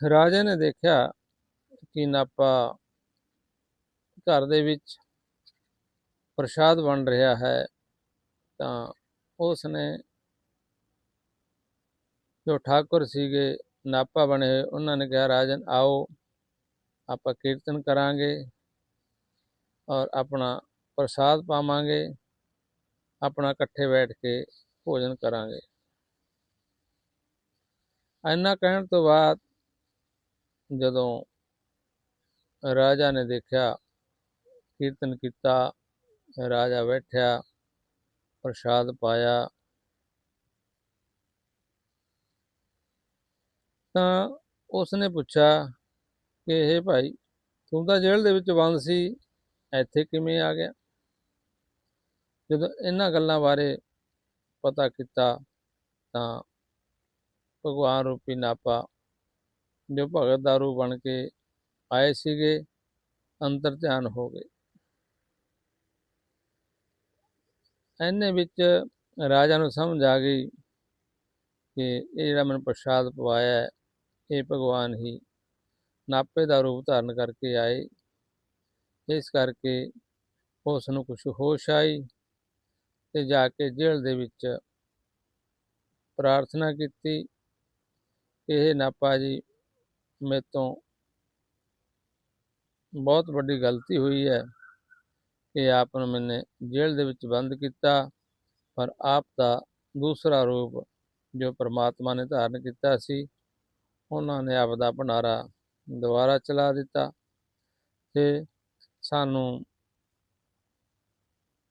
ਰਾਜੇ ਨੇ ਦੇਖਿਆ ਕਿ ਨਾਪਾ ਘਰ ਦੇ ਵਿੱਚ ਪ੍ਰਸ਼ਾਦ ਬਣ ਰਿਹਾ ਹੈ, ਤਾਂ ਉਸ ਨੇ ਜੋ ਠਾਕੁਰ ਸੀਗੇ ਨਾਪਾ ਬਣੇ ਹੋਏ, ਉਹਨਾਂ ਨੇ ਕਿਹਾ, ਰਾਜਨ, ਆਓ, ਆਪਾਂ ਕੀਰਤਨ ਕਰਾਂਗੇ ਔਰ ਆਪਣਾ ਪ੍ਰਸਾਦ ਪਾਵਾਂਗੇ, ਆਪਣਾ ਇਕੱਠੇ ਬੈਠ ਕੇ ਭੋਜਨ ਕਰਾਂਗੇ। ਇੰਨਾ ਕਹਿਣ ਤੋਂ ਬਾਅਦ ਜਦੋਂ ਰਾਜਾ ਨੇ ਦੇਖਿਆ, ਕੀਰਤਨ ਕੀਤਾ, ਰਾਜਾ ਬੈਠਿਆ, ਪ੍ਰਸ਼ਾਦ ਪਾਇਆ, ਤਾਂ ਉਸਨੇ ਪੁੱਛਿਆ ਕਿ ਇਹ ਭਾਈ, ਤੂੰ ਤਾਂ ਜੇਲ੍ਹ ਦੇ ਵਿੱਚ ਬੰਦ ਸੀ, ਇੱਥੇ ਕਿਵੇਂ ਆ ਗਿਆ? ਜਦੋਂ ਇਹਨਾਂ ਗੱਲਾਂ ਬਾਰੇ ਪਤਾ ਕੀਤਾ ਤਾਂ ਭਗਵਾਨ ਰੂਪੀ ਨਾਪਾ ਜੋ ਭਗਤ ਦਾ ਰੂਪ ਬਣ ਕੇ ਆਏ ਸੀਗੇ, ਅੰਤਰ ਧਿਆਨ ਹੋ ਗਏ। ਐਨੇ ਵਿੱਚ ਰਾਜਾ ਨੂੰ ਸਮਝ ਆ ਗਈ ਕਿ ਇਹ ਜਿਹੜਾ ਮੈਨੂੰ ਪ੍ਰਸ਼ਾਦ ਪਵਾਇਆ ਇਹ ਭਗਵਾਨ ਹੀ ਨਾਪੇ ਦਾ ਰੂਪ ਧਾਰਨ ਕਰਕੇ ਆਏ। ਇਸ ਕਰਕੇ ਉਸ ਨੂੰ ਕੁਝ ਹੋਸ਼ ਆਈ ਤੇ ਜਾ ਕੇ ਜੇਲ੍ਹ ਦੇ ਵਿੱਚ ਪ੍ਰਾਰਥਨਾ ਕੀਤੀ। ਕਿ ਇਹ ਨਾਪਾ ਜੀ ਮੇਰੇ ਤੋਂ ਬਹੁਤ ਵੱਡੀ ਗਲਤੀ ਹੋਈ ਹੈ ਕਿ ਆਪ ਨੂੰ ਮੈਨੇ ਜੇਲ੍ਹ ਦੇ ਵਿੱਚ ਬੰਦ ਕੀਤਾ, ਪਰ ਆਪ ਦਾ ਦੂਸਰਾ ਰੂਪ ਜੋ ਪ੍ਰਮਾਤਮਾ ਨੇ ਧਾਰਨ ਕੀਤਾ ਸੀ, ਉਹਨਾਂ ਨੇ ਆਪ ਦਾ ਭੰਡਾਰਾ ਦੁਬਾਰਾ ਚਲਾ ਦਿੱਤਾ ਤੇ ਸਾਨੂੰ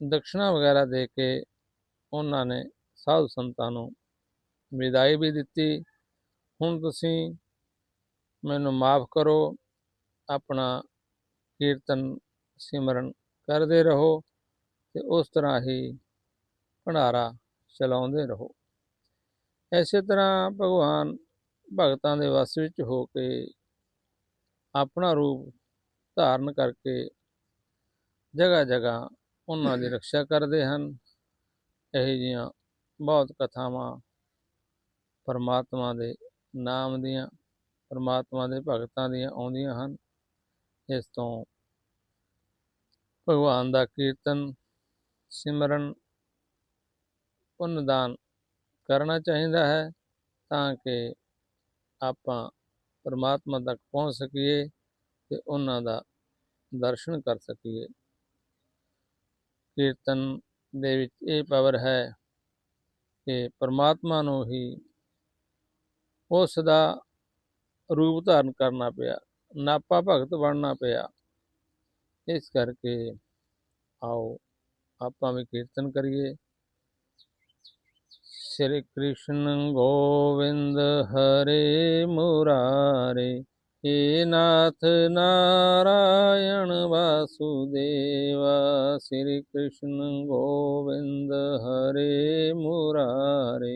ਦਕਸ਼ਨਾ ਵਗੈਰਾ ਦੇ ਕੇ ਉਹਨਾਂ ਨੇ ਸਾਧੂ ਸੰਤਾਂ ਨੂੰ ਵਿਦਾਈ ਵੀ ਦਿੱਤੀ। ਹੁਣ ਤੁਸੀਂ ਮੈਨੂੰ ਮਾਫ ਕਰੋ। ਆਪਣਾ ਕੀਰਤਨ ਸਿਮਰਨ ਕਰਦੇ ਰਹੋ ਤੇ ਉਸ ਤਰ੍ਹਾਂ ਹੀ ਭੰਡਾਰਾ ਚਲਾਉਂਦੇ ਰਹੋ। ਐਸੇ ਤਰ੍ਹਾਂ ਭਗਵਾਨ ਭਗਤਾਂ ਦੇ ਵਸ ਵਿੱਚ ਹੋ ਕੇ ਆਪਣਾ ਰੂਪ ਧਾਰਨ ਕਰਕੇ ਜਗ੍ਹਾ ਜਗ੍ਹਾ ਉਹਨਾਂ ਦੀ ਰੱਖਿਆ ਕਰਦੇ ਹਨ। ਇਹ ਜੀਆਂ ਬਹੁਤ ਕਥਾਵਾਂ ਪਰਮਾਤਮਾ ਦੇ ਨਾਮ ਦੀਆਂ ਪਰਮਾਤਮਾ ਦੇ ਭਗਤਾਂ ਦੀਆਂ ਆਉਂਦੀਆਂ ਹਨ। ਇਸ ਤੋਂ ਭਗਵਾਨ ਦਾ ਕੀਰਤਨ, ਸਿਮਰਨ, ਪੁੰਨਦਾਨ ਕਰਨਾ ਚਾਹੀਦਾ ਹੈ ਤਾਂ ਕਿ ਆਪਾਂ ਪਰਮਾਤਮਾ ਤੱਕ ਪਹੁੰਚ ਸਕੀਏ ਤੇ ਉਹਨਾਂ ਦਾ ਦਰਸ਼ਨ ਕਰ ਸਕੀਏ। ਕੀਰਤਨ ਦੇ ਵਿੱਚ ਇਹ ਪਾਵਰ ਹੈ ਕਿ ਪਰਮਾਤਮਾ ਨੂੰ ਹੀ ਉਸ ਦਾ ਰੂਪ ਧਾਰਨ ਕਰਨਾ ਪਿਆ ਨਾਪਾ ਭਗਤ ਬਣਨਾ ਪਿਆ ਇਸ ਕਰਕੇ ਆਓ ਆਪਾਂ ਵੀ ਕੀਰਤਨ ਕਰੀਏ श्री कृष्ण गोविंद हरे मुरारे हे नाथ नारायण वासुदेवा श्री कृष्ण गोविंद हरे मुरारे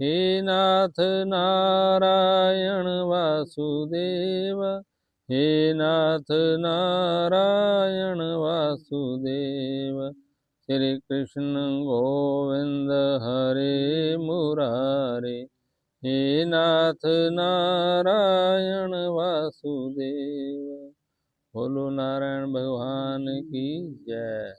हे नाथ नारायण वासुदेव हे नाथ नारायण वासुदेव श्री कृष्ण गोविंद हरे मुरारे हे नाथ नारायण वासुदेव बोलो नारायण भगवान की जय